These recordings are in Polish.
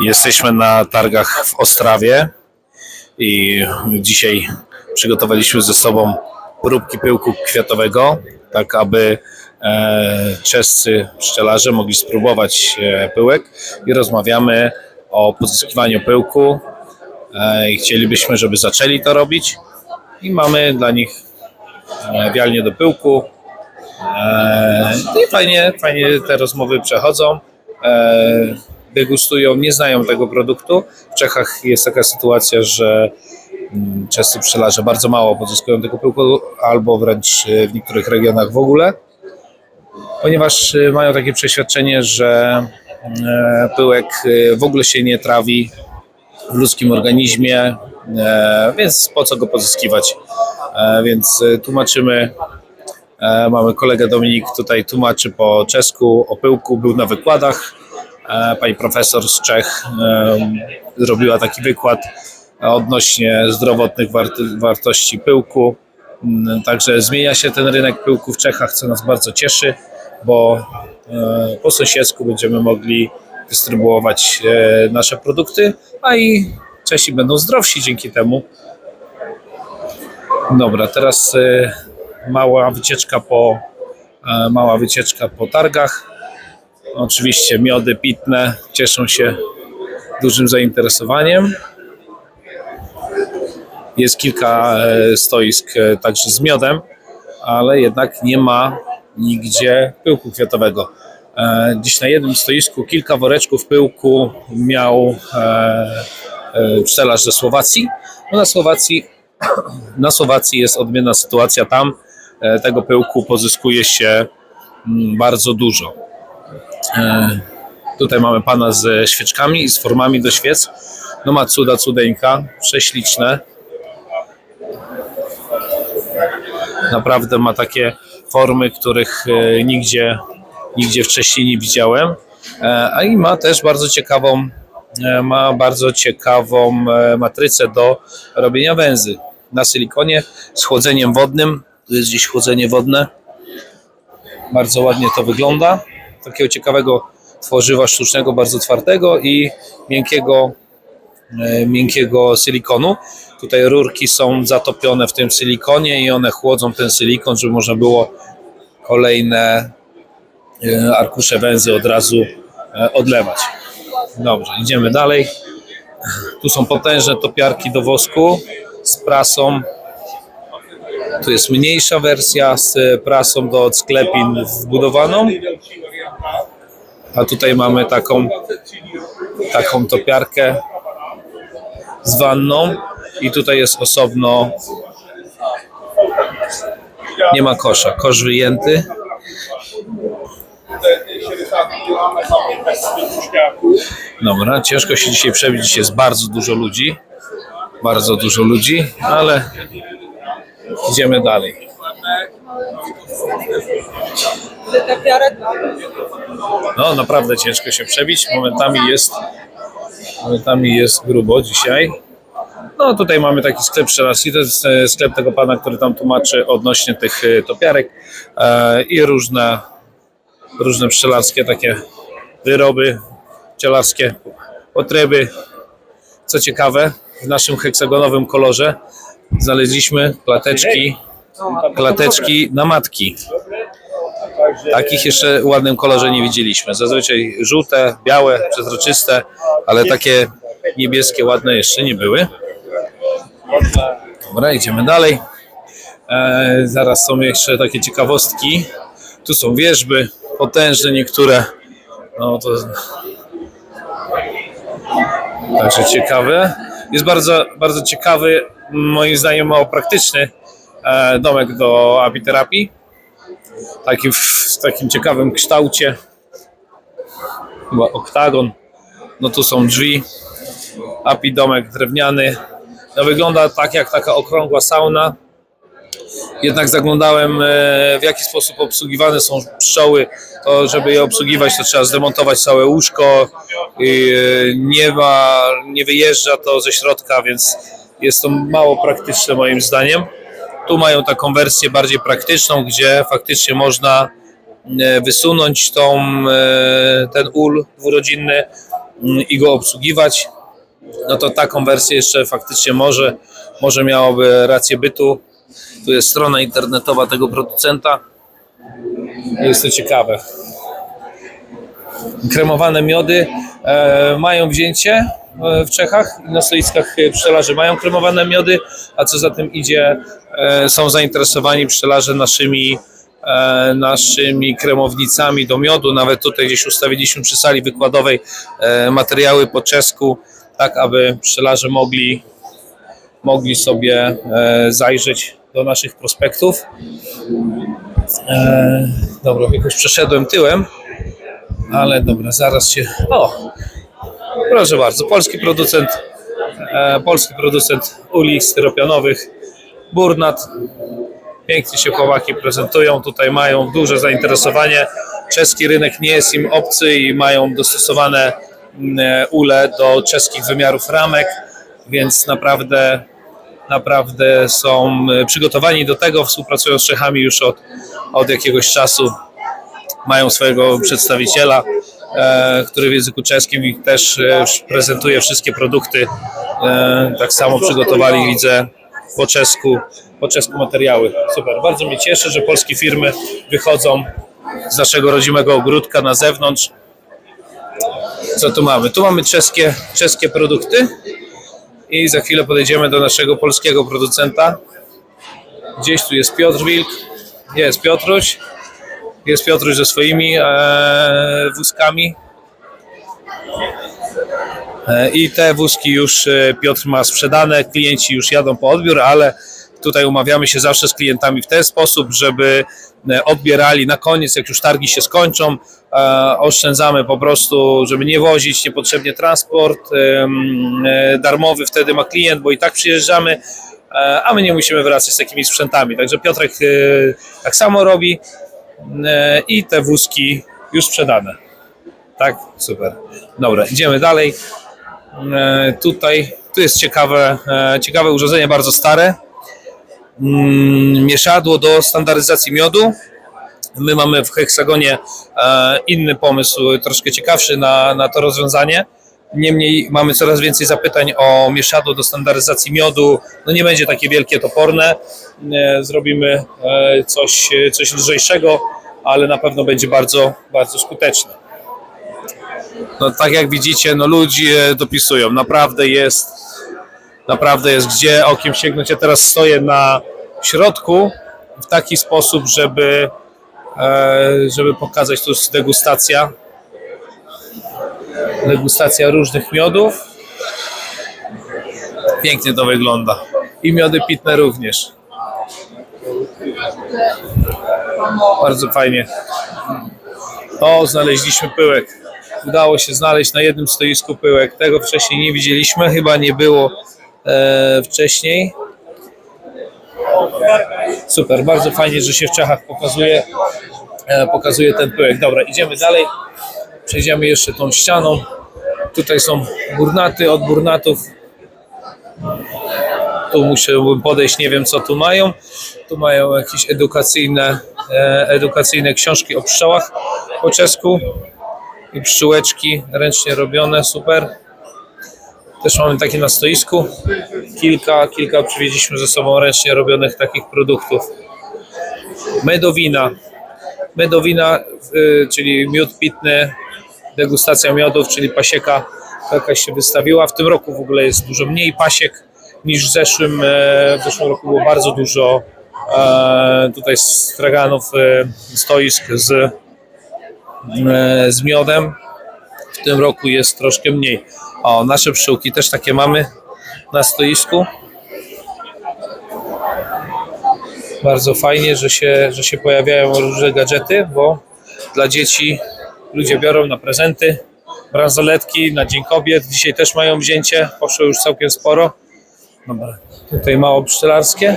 Jesteśmy na targach w Ostrawie i dzisiaj przygotowaliśmy ze sobą próbki pyłku kwiatowego, tak aby e, czescy pszczelarze mogli spróbować e, pyłek i rozmawiamy o pozyskiwaniu pyłku e, i chcielibyśmy, żeby zaczęli to robić i mamy dla nich wialnię do pyłku e, i fajnie, fajnie te rozmowy przechodzą. Degustują, nie znają tego produktu. W Czechach jest taka sytuacja, że mm, czescy pszczelarze bardzo mało pozyskują tego pyłku, albo wręcz e, w niektórych regionach w ogóle, ponieważ e, mają takie przeświadczenie, że e, pyłek w ogóle się nie trawi w ludzkim organizmie, więc po co go pozyskiwać? Więc tłumaczymy Mamy kolegę Dominik, tutaj tłumaczy po czesku o pyłku, był na wykładach. E, Pani profesor z Czech zrobiła taki wykład odnośnie zdrowotnych wart- wartości pyłku. Mm, Także zmienia się ten rynek pyłku w Czechach, co nas bardzo cieszy, bo e, po sąsiedzku będziemy mogli dystrybuować e, nasze produkty, a i Czesi będą zdrowsi dzięki temu. Dobra, teraz mała wycieczka po mała wycieczka po targach. Oczywiście miody pitne cieszą się dużym zainteresowaniem. Jest kilka e, stoisk e, także z miodem, ale jednak nie ma nigdzie pyłku kwiatowego. E, Dziś na jednym stoisku kilka woreczków pyłku miał pszczelarz ze Słowacji. No na Słowacji na Słowacji jest odmienna sytuacja. Tam tego pyłku pozyskuje się mm, bardzo dużo. E, Tutaj mamy pana ze świeczkami i z formami do świec. No ma cuda, cudeńka, prześliczne. Naprawdę ma takie formy, których e, nigdzie, nigdzie wcześniej nie widziałem. E, A i ma też bardzo ciekawą, ma bardzo ciekawą matrycę do robienia węzy na silikonie z chłodzeniem wodnym. Tu jest gdzieś chłodzenie wodne. Bardzo ładnie to wygląda. Takiego ciekawego tworzywa sztucznego, bardzo twardego i miękkiego, e, miękkiego silikonu. Tutaj rurki są zatopione w tym silikonie i one chłodzą ten silikon, żeby można było kolejne e, arkusze węzy od razu e, odlewać. Dobrze, idziemy dalej. Tu są potężne topiarki do wosku z prasą. Tu jest mniejsza wersja z prasą do sklepin wbudowaną. A tutaj mamy taką, taką topiarkę z wanną i tutaj jest osobno nie ma kosza, kosz wyjęty. Dobra, ciężko się dzisiaj przebić, dzisiaj jest bardzo dużo ludzi. Bardzo dużo ludzi, ale idziemy dalej. No, naprawdę ciężko się przebić. Momentami jest, momentami jest grubo dzisiaj. No, tutaj mamy taki sklep pszczelarski. To jest e, sklep tego pana, który tam tłumaczy odnośnie tych e, topiarek e, i różne, różne pszczelarskie takie wyroby pszczelarskie, potrzeby. Co ciekawe, w naszym heksagonowym kolorze znaleźliśmy klateczki, klateczki na matki. Takich jeszcze ładnym kolorze nie widzieliśmy. Zazwyczaj żółte, białe, przezroczyste, ale takie niebieskie, ładne jeszcze nie były. Dobra, idziemy dalej. E, zaraz są jeszcze takie ciekawostki. Tu są wierzby, potężne niektóre. No to także ciekawe. Jest bardzo, bardzo ciekawy, moim zdaniem mało praktyczny e, domek do apiterapii. Taki w, takim ciekawym kształcie. Chyba oktagon. No tu są drzwi. Api domek drewniany. No wygląda tak jak taka okrągła sauna. Jednak zaglądałem e, w jaki sposób obsługiwane są pszczoły. To żeby je obsługiwać to trzeba zdemontować całe łóżko. E, nie ma, nie wyjeżdża to ze środka, więc jest to mało praktyczne moim zdaniem. Tu mają taką wersję bardziej praktyczną, gdzie faktycznie można e, wysunąć tą, e, ten ul dwurodzinny, mm, i go obsługiwać, no to taką wersję jeszcze faktycznie może, może miałoby rację bytu. Tu jest strona internetowa tego producenta. Jest to ciekawe. Kremowane miody e, mają wzięcie w Czechach i na stoiskach e, pszczelarzy mają kremowane miody, a co za tym idzie, e, są zainteresowani pszczelarze naszymi, e, naszymi kremownicami do miodu. Nawet tutaj gdzieś ustawiliśmy przy sali wykładowej e, materiały po czesku, tak aby pszczelarze mogli, mogli sobie e, zajrzeć do naszych prospektów. E, dobra, jakoś przeszedłem tyłem, ale dobra, zaraz się. O! Proszę bardzo, polski producent, e, polski producent uli styropianowych, Burnat. Pięknie się chłopaki prezentują, tutaj mają duże zainteresowanie. Czeski rynek nie jest im obcy i mają dostosowane mm, e, ule do czeskich wymiarów ramek, więc naprawdę naprawdę są e, przygotowani do tego, współpracują z Czechami już od, od jakiegoś czasu. Mają swojego przedstawiciela, który w języku czeskim też e, prezentuje wszystkie produkty. E, tak samo przygotowali, widzę, po czesku, po czesku materiały. Super, bardzo mnie cieszy, że polskie firmy wychodzą z naszego rodzimego ogródka na zewnątrz. Co tu mamy? Tu mamy czeskie, czeskie produkty i za chwilę podejdziemy do naszego polskiego producenta. Gdzieś tu jest Piotr Wilk, jest Piotruś, jest Piotruś ze swoimi e, wózkami. E, I te wózki już e, Piotr ma sprzedane, klienci już jadą po odbiór, ale tutaj umawiamy się zawsze z klientami w ten sposób, żeby e, odbierali na koniec, jak już targi się skończą, e, oszczędzamy po prostu, żeby nie wozić niepotrzebnie transport darmowy wtedy ma klient, bo i tak przyjeżdżamy, a my nie musimy wracać z takimi sprzętami. Także Piotrek tak samo robi i te wózki już sprzedane. Tak, super. Dobra, idziemy dalej. E, tutaj, tu jest ciekawe, e, ciekawe urządzenie, bardzo stare. Mm, mieszadło do standaryzacji miodu. My mamy w Heksagonie e, inny pomysł, troszkę ciekawszy na, na to rozwiązanie. Niemniej mamy coraz więcej zapytań o mieszadło do standaryzacji miodu. No nie będzie takie wielkie, toporne. E, Zrobimy e, coś, coś lżejszego, ale na pewno będzie bardzo, bardzo skuteczne. No tak jak widzicie, no ludzie dopisują. Naprawdę jest, naprawdę jest gdzie okiem sięgnąć. Ja teraz stoję na środku w taki sposób, żeby, e, żeby pokazać, tu jest degustacja. Degustacja różnych miodów. Pięknie to wygląda. I miody pitne również. Bardzo fajnie. O, znaleźliśmy pyłek. Udało się znaleźć na jednym stoisku pyłek. Tego wcześniej nie widzieliśmy, chyba nie było e, wcześniej. Super, bardzo fajnie, że się w Czechach pokazuje, e, pokazuje ten pyłek. Dobra, idziemy dalej. Przejdziemy jeszcze tą ścianą. Tutaj są burnaty od burnatów. Tu muszę podejść, nie wiem co tu mają. Tu mają jakieś edukacyjne, e, edukacyjne książki o pszczołach po czesku i pszczółeczki ręcznie robione, super. Też mamy takie na stoisku. Kilka, kilka przywieźliśmy ze sobą ręcznie robionych takich produktów. Medowina. Medowina, y, czyli miód pitny, degustacja miodów, czyli pasieka jakaś się wystawiła. W tym roku w ogóle jest dużo mniej pasiek niż w zeszłym. e, W zeszłym roku było bardzo dużo e, tutaj straganów, e, stoisk z, z miodem. W tym roku jest troszkę mniej. O, nasze pszczółki też takie mamy na stoisku. Bardzo fajnie, że się, że się pojawiają różne gadżety, bo dla dzieci ludzie biorą na prezenty bransoletki na Dzień Kobiet. Dzisiaj też mają wzięcie, poszło już całkiem sporo. Dobra, tutaj mało pszczelarskie.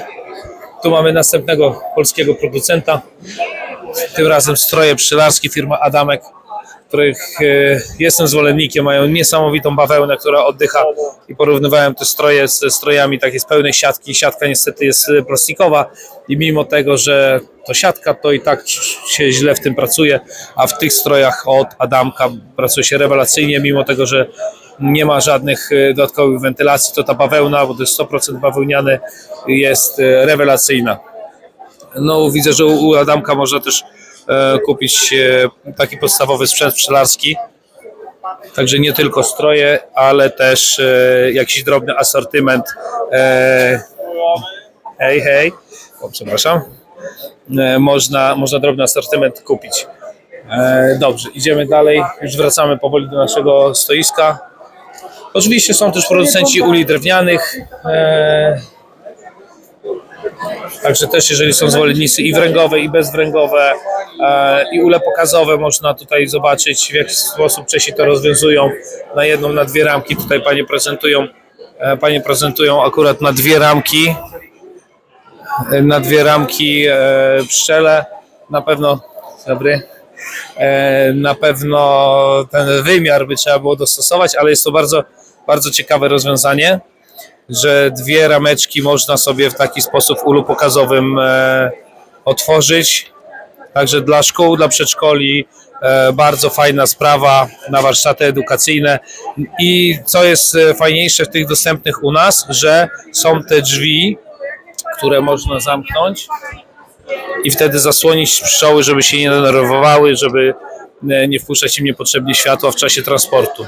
Tu mamy następnego polskiego producenta. Tym razem stroje pszczelarskie, firma Adamek. Których e, jestem zwolennikiem, mają niesamowitą bawełnę, która oddycha i porównywałem te stroje ze strojami takiej z pełnej siatki. Siatka niestety jest e, plastikowa i mimo tego, że to siatka, to i tak się źle w tym pracuje, a w tych strojach od Adamka pracuje się rewelacyjnie, mimo tego, że nie ma żadnych e, dodatkowych wentylacji, to ta bawełna, bo to jest 100% bawełniany, jest rewelacyjna. No widzę, że u Adamka można też kupić e, taki podstawowy sprzęt pszczelarski. Także nie tylko stroje, ale też e, jakiś drobny asortyment. E, hej, hej. O, przepraszam. E, można, można drobny asortyment kupić. E, dobrze, idziemy dalej. Już wracamy powoli do naszego stoiska. Oczywiście są też producenci uli drewnianych. Także też jeżeli są zwolennicy i wręgowe, i bezwręgowe, e, i ule pokazowe, można tutaj zobaczyć w jaki sposób Czesi to rozwiązują. Na jedną, na dwie ramki tutaj panie prezentują, e, panie prezentują akurat na dwie ramki, e, na dwie ramki pszczele. Na pewno, dobry, na pewno ten wymiar by trzeba było dostosować, ale jest to bardzo, bardzo ciekawe rozwiązanie że dwie rameczki można sobie w taki sposób ulu pokazowym e, otworzyć. Także dla szkół, dla przedszkoli e, bardzo fajna sprawa na warsztaty edukacyjne. I co jest e, fajniejsze w tych dostępnych u nas, że są te drzwi, które można zamknąć i wtedy zasłonić pszczoły, żeby się nie denerwowały, żeby nie wpuszczać im niepotrzebnie światła w czasie transportu.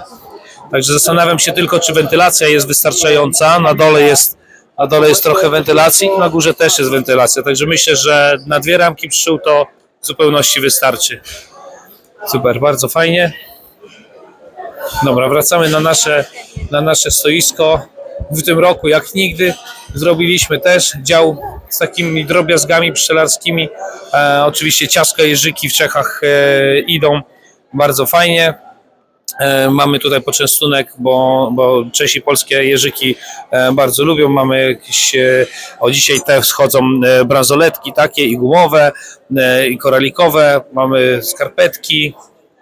Także zastanawiam się tylko, czy wentylacja jest wystarczająca. Na dole jest, na dole jest trochę wentylacji, na górze też jest wentylacja. Także myślę, że na dwie ramki pszczół to w zupełności wystarczy. Super, bardzo fajnie. Dobra, wracamy na nasze, na nasze stoisko. W tym roku, jak nigdy, zrobiliśmy też dział z takimi drobiazgami pszczelarskimi. E, oczywiście ciaska jeżyki w Czechach e, idą bardzo fajnie. E, Mamy tutaj poczęstunek, bo, bo Czesi polskie jeżyki e, bardzo lubią. Mamy jakieś, e, o dzisiaj te wschodzą e, bransoletki takie i gumowe, i koralikowe. Mamy skarpetki,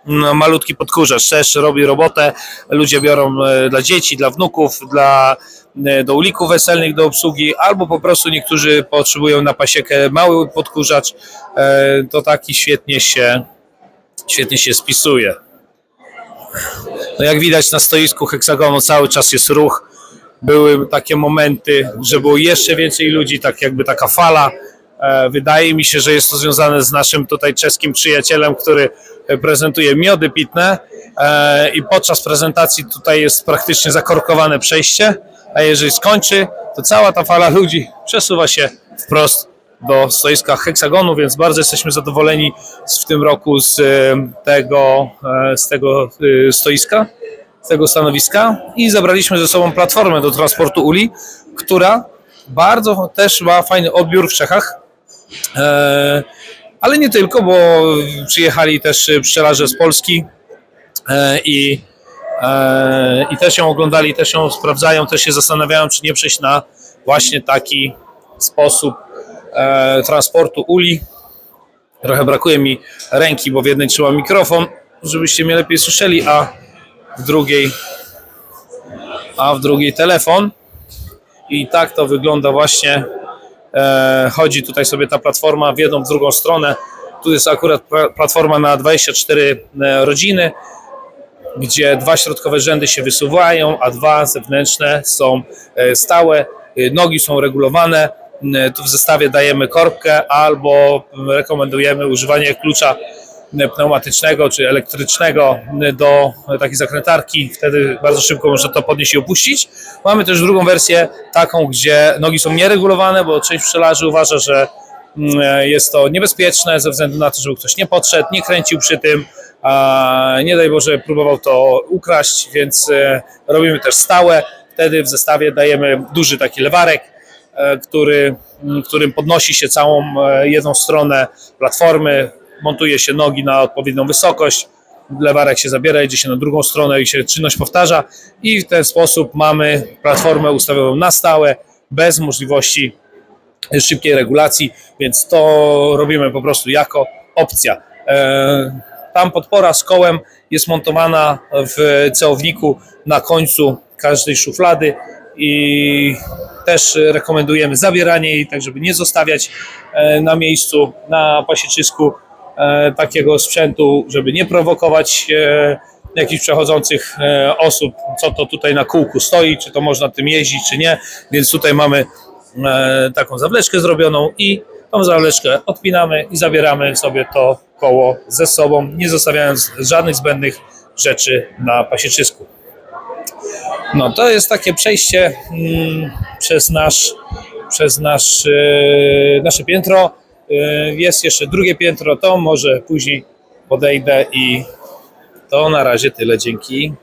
no, malutki podkurzacz też robi robotę. Ludzie biorą dla dzieci, dla wnuków, dla do ulików weselnych do obsługi, albo po prostu niektórzy potrzebują na pasiekę mały podkurzacz. To taki świetnie się, świetnie się spisuje. No jak widać na stoisku heksagonu cały czas jest ruch. Były takie momenty, że było jeszcze więcej ludzi, tak jakby taka fala. E, Wydaje mi się, że jest to związane z naszym tutaj czeskim przyjacielem, który prezentuje miody pitne E, i podczas prezentacji tutaj jest praktycznie zakorkowane przejście, a jeżeli skończy, to cała ta fala ludzi przesuwa się wprost do stoiska heksagonu, więc bardzo jesteśmy zadowoleni w tym roku z e, tego, e, z tego e, stoiska, z tego stanowiska i zabraliśmy ze sobą platformę do transportu uli, która bardzo też ma fajny odbiór w Czechach. Ale nie tylko, bo przyjechali też pszczelarze z Polski i, i też ją oglądali, też ją sprawdzają, też się zastanawiają, czy nie przejść na właśnie taki sposób transportu uli. Trochę brakuje mi ręki, bo w jednej trzymam mikrofon, żebyście mnie lepiej słyszeli, a w drugiej a w drugiej telefon. I tak to wygląda właśnie. E, chodzi tutaj sobie ta platforma w jedną, w drugą stronę. Tu jest akurat platforma na 24 e, rodziny, gdzie dwa środkowe rzędy się wysuwają, a dwa zewnętrzne są e, stałe. E, Nogi są regulowane. E, Tu w zestawie dajemy korbkę albo rekomendujemy używanie klucza e, pneumatycznego czy elektrycznego e, do takiej zakrętarki. Wtedy bardzo szybko można to podnieść i opuścić. Mamy też drugą wersję, taką, gdzie nogi są nieregulowane, bo część pszczelarzy uważa, że mm, jest to niebezpieczne ze względu na to, żeby ktoś nie podszedł, nie kręcił przy tym, a nie daj Boże próbował to ukraść, więc robimy też stałe. Wtedy w zestawie dajemy duży taki lewarek, który, m, którym podnosi się całą e, jedną stronę platformy, montuje się nogi na odpowiednią wysokość, lewarek się zabiera, idzie się na drugą stronę i się czynność powtarza i w ten sposób mamy platformę ustawioną na stałe, bez możliwości szybkiej regulacji, więc to robimy po prostu jako opcja. E, Tam podpora z kołem jest montowana w ceowniku na końcu każdej szuflady i też rekomendujemy zabieranie jej, tak żeby nie zostawiać e, na miejscu, na pasieczysku e, takiego sprzętu, żeby nie prowokować e, jakichś przechodzących osób, co to tutaj na kółku stoi, czy to można tym jeździć, czy nie. Więc tutaj mamy taką zawleczkę zrobioną i tą zawleczkę odpinamy i zabieramy sobie to koło ze sobą, nie zostawiając żadnych zbędnych rzeczy na pasieczysku. No to jest takie przejście mm, przez nasz, przez nasz, e, nasze piętro. E, jest jeszcze drugie piętro, to może później podejdę i to na razie tyle. Dzięki.